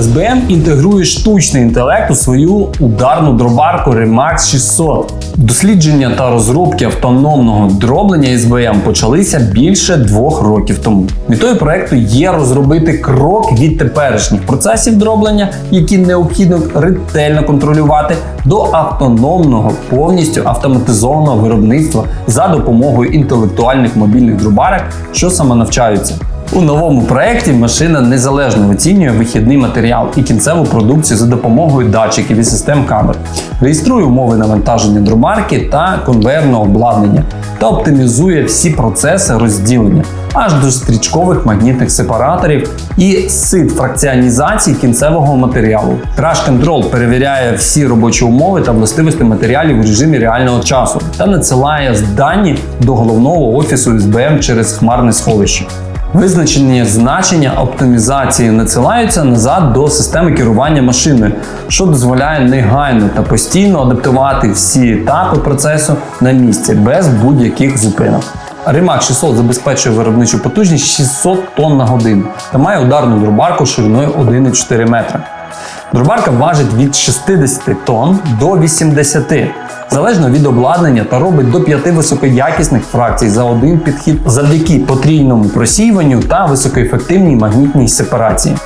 СБМ інтегрує штучний інтелект у свою ударну дробарку Remax 600. Дослідження та розробки автономного дроблення СБМ почалися більше двох років тому. Метою проекту є розробити крок від теперішніх процесів дроблення, які необхідно ретельно контролювати, до автономного, повністю автоматизованого виробництва за допомогою інтелектуальних мобільних дробарок, що самонавчаються. У новому проєкті машина незалежно оцінює вихідний матеріал і кінцеву продукцію за допомогою датчиків і систем камер, реєструє умови навантаження дробарки та конвейерного обладнання та оптимізує всі процеси розділення аж до стрічкових магнітних сепараторів і сит фракціонізації кінцевого матеріалу. Crash Control перевіряє всі робочі умови та властивості матеріалів в режимі реального часу та надсилає дані до головного офісу СБМ через хмарне сховище. Визначені значення оптимізації надсилаються назад до системи керування машиною, що дозволяє негайно та постійно адаптувати всі етапи процесу на місці без будь-яких зупинок. Rimac 600 забезпечує виробничу потужність 600 тонн на годину та має ударну дробарку шириною 1,4 метра. Дробарка важить від 60 тонн до 80, залежно від обладнання та робить до 5 високоякісних фракцій за один підхід завдяки потрійному просіюванню та високоефективній магнітній сепарації.